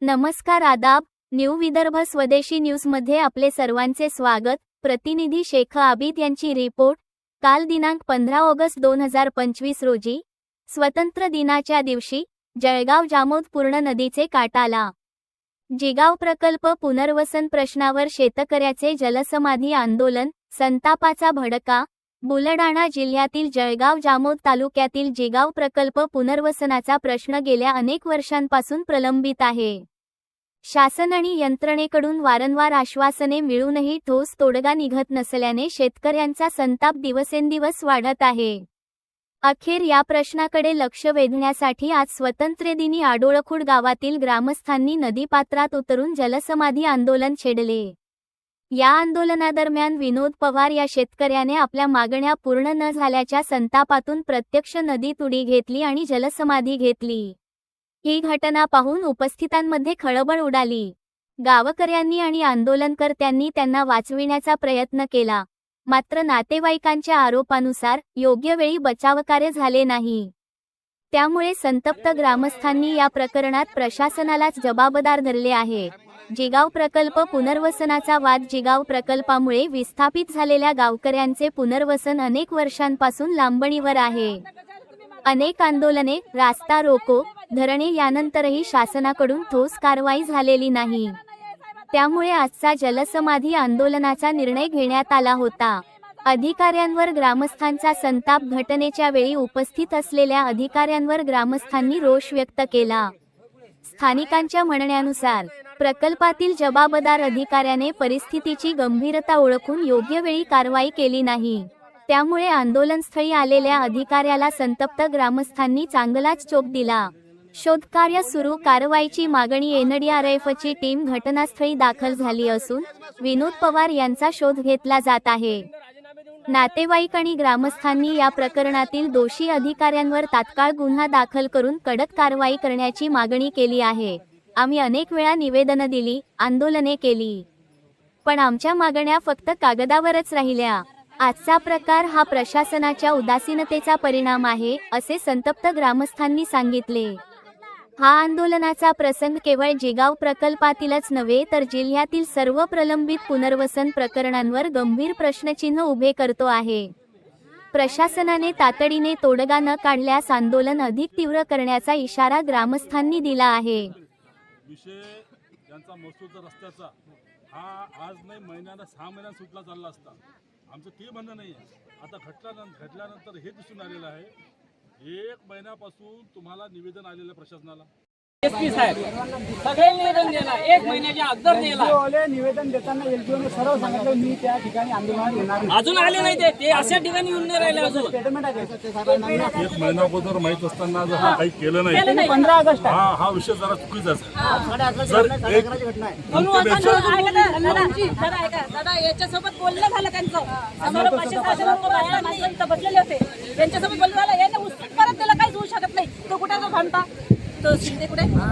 नमस्कार आदाब न्यू विदर्भ स्वदेशी न्यूजमध्ये आपले सर्वांचे स्वागत. प्रतिनिधी शेख आबिद यांची रिपोर्ट. काल दिनांक पंधरा ऑगस्ट दोन हजार पंचवीस रोजी. स्वतंत्र दिनाच्या दिवशी जळगाव जामोद पूर्ण नदीचे काटाला. जिगाव प्रकल्प पुनर्वसन प्रश्नावर शेतकऱ्याचे जलसमाधी आंदोलन संतापाचा भडका बुलडाणा जिल्ह्यातील जळगाव जामोद तालुक्यातील जिगाव प्रकल्प पुनर्वसनाचा प्रश्न गेल्या अनेक वर्षांपासून प्रलंबित आहे. शासन आणि यंत्रणेकडून वारंवार आश्वासने मिळूनही ठोस तोडगा निघत नसल्याने शेतकऱ्यांचा संताप दिवसेंदिवस वाढत आहे. अखेर या प्रश्नाकडे लक्ष वेधण्यासाठी आज स्वतंत्र्यदिनी आडोळखुड गावातील ग्रामस्थांनी नदीपात्रात उतरून जलसमाधी आंदोलन छेडले. या आंदोलनादरम्यान विनोद पवार या शेतकऱ्याने आपल्या मागण्या पूर्ण न झाल्याच्या संतापातून प्रत्यक्ष नदीत उडी घेतली आणि जलसमाधी घेतली. ही घटना पाहून उपस्थितांमध्ये खळबळ उडाली. गावकऱ्यांनी आणि आंदोलनकर्त्यांनी त्यांना वाचविण्याचा प्रयत्न केला. मात्र नातेवाईकांच्या आरोपानुसार योग्य वेळी बचावकार्य झाले नाही. त्यामुळे संतप्त ग्रामस्थांनी या प्रकरणात प्रशासनालाच जबाबदार धरले आहे. जिगाव प्रकल्प पुनर्वसनाचा वाद जिगाव प्रकल्पामुळे विस्थापित झालेल्या गावकऱ्यांचे पुनर्वसन अनेक वर्षांपासून लांबणीवर आहे. अनेक आंदोलने रास्ता रोको धरणे यानंतरही शासनाकडून ठोस कारवाई झालेली नाही. त्यामुळे आजचा जलसमाधी आंदोलनाचा निर्णय घेण्यात आला होता. अधिकाऱ्यांवर ग्रामस्थांचा संताप घटनेच्या वेळी उपस्थित असलेल्या अधिकाऱ्यांवर ग्रामस्थांनी रोष व्यक्त केला. स्थानिकांच्या म्हणण्यानुसार प्रकल्पातील जबाबदार अधिकाऱ्याने परिस्थितीची गंभीरता ओळखून योग्य वेळी कारवाई केली नाही. त्यामुळे आंदोलनस्थळी आलेल्या अधिकाऱ्याला संतप्त ग्रामस्थांनी चांगलाच चोप दिला. शोधकार्य सुरू कारवाईची मागणी एनडीआरएफची टीम घटनास्थळी दाखल झाली असून विनोद पवार यांचा शोध घेतला जात आहे. नातेवाईक आणि ग्रामस्थांनी या प्रकरणातील दोषी अधिकाऱ्यांवर तात्काळ गुन्हा दाखल करून कडक कारवाई करण्याची मागणी केली आहे. आम्ही अनेक वेळा निवेदनं दिली आंदोलने केली. पण आमच्या मागण्या फक्त कागदावरच राहिल्या. आजचा प्रकार हा प्रशासनाच्या उदासीनतेचा परिणाम आहे असे संतप्त ग्रामस्थांनी सांगितले. हा आंदोलनाचा प्रसंग केवळ जिगाव प्रकल्पातीलच नव्हे तर जिल्ह्यातील सर्व प्रलंबित पुनर्वसन प्रकरणांवर गंभीर प्रश्नचिन्ह उभे करतो आहे. प्रशासनाने तातडीने तोडगा न काढल्यास आंदोलन अधिक तीव्र करण्याचा इशारा ग्रामस्थांनी दिला आहे. विषय यांचा मसूरचा रस्त्याचा हा आज नाही महिन्याला सहा महिन्यात सुटला चालला असता. आमचं ते म्हणणं नाही आहे आता घटल्यानंतर घडल्यानंतर हे दिसून आलेलं आहे एक महिन्यापासून तुम्हाला निवेदन आलेलं आहे प्रशासनाला एसपी साहेब सगळे निवेदन दिला एक महिन्याच्या अगोदर दिला ओले निवेदन देताना एलजीओने सर्व सांगितलं मी त्या ठिकाणी आंदोलनात येणार नाही. अजून आले नाही ते ते अशा ठिकाणी येऊन नाही राहिले अजून. स्टेटमेंट आहे. ते साहेबांना. एक महिना अगोदर माहीत असताना जर हा काही केलं नाही पंधरा ऑगस्ट आहे. हा हा विषय जरा चुकीचाच आहे. याच्यासोबत बोलणं झालं त्यांचं. आम्हाला पाचशे सहाशे लोक बाहेर माणसं इथं बसलेले होते. त्यांच्यासोबत बोलणं झालं. याने उचलून परत त्याला काहीच होऊ शकत नाही. तो कुठे तो भांडता? तो शिंदे कुठे हा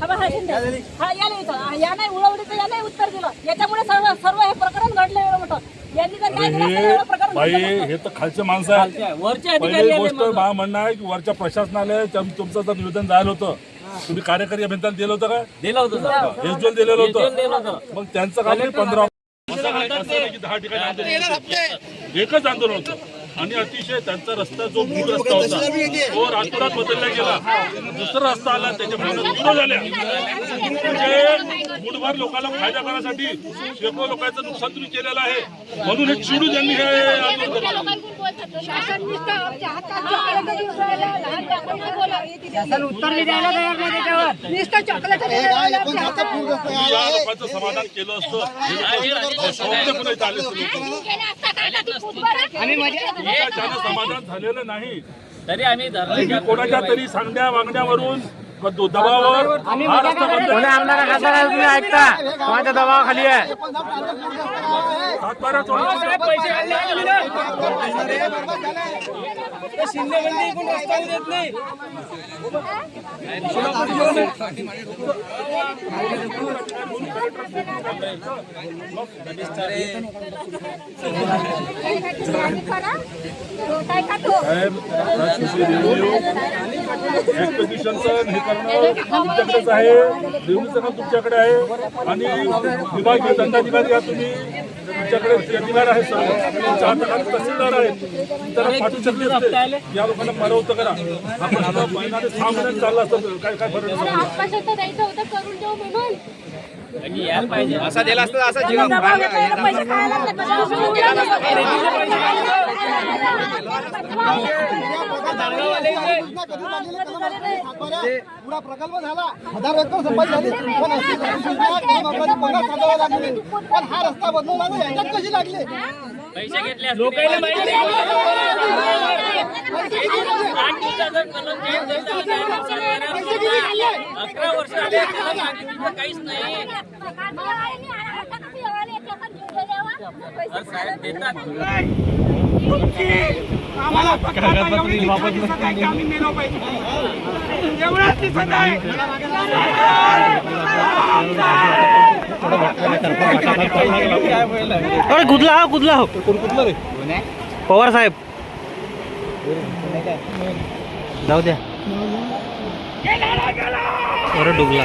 बघा, हा शिंदे हा याला इथं हा, याने उडवडीचं याने उत्तर दिलं याच्यामुळे सर्व सर्व हे प्रकरण घडलं एवढं मोठं यांनी जर न्याय दिला असता तर हे एवढं प्रकरण बाई घडलं नसतं. हे तर खालचे माणसं आहेत वरचे पहिली अधिकारी आले गोष्ट. मला म्हणणं आहे की वरच्या प्रशासनालय तुम- तुमचं जर निवेदन झालं होतं तुम्ही कार्यकारी अभियंत्याला दिलं होतं काय दिलं होतं सर. दिलेलं होतं. मग त्यांचं काम नाही पंधरा की दहा ठिकाणी आंदोलन होतं. एकच आंदोलन होतं आणि अतिशय त्यांचा रस्ता जो मूळ रस्ता होता तो रातोरात बदलला गेला. दुसरा रस्ता आला त्याच्यामुळे झाल्या. म्हणजे मूळभर लोकांना फायदा करण्यासाठी शेकडो लोकांचं नुकसान तुम्ही केलेलं आहे. म्हणून हे चिडून त्यांनी हे आंदोलन केलं. तुम्ही या लोकांचं समाधान केलं असतं. हे. तुमच्या ज्यानं समाधान झालेलं नाही तरी आम्ही कोणाच्या तरी सांगण्या वागण्यावरून पण तो दबावावर हा रस्ता बंद कोणी आमदार खासदार आहे तुम्ही ऐकता? कोणाच्या दबावाखाली आहे. सातबारा पैसे हे आहे रेव्हन्यूचं काम तुमच्याकडे आहे. आणि विभागीय दंडाधिकारी या तुम्ही. तुमच्याकडे अधिकार आहे सर्व. तुमच्या हाताखाली तहसीलदार आहेत. त्याला पाठवू शकले असते. या लोकांना मरवतं करा. हा प्रश्न महिना ते सहा महिन्यात चालला असतं. काय काय फरक नाही. आत्महत्या द्यायचं होतं करून देऊ म्हणून. असा दिला असता असा जीवन. पुरा प्रकल्प झाला. हजार एकर संपादन झाली. पण अशी लोकांनी लागली हा रस्ता बदलला नाही याच्यात कशी लागली अरे कुठला हा कुठला हो कोण कुठला रे पवार साहेब. जाऊ द्या. अरे डुबला.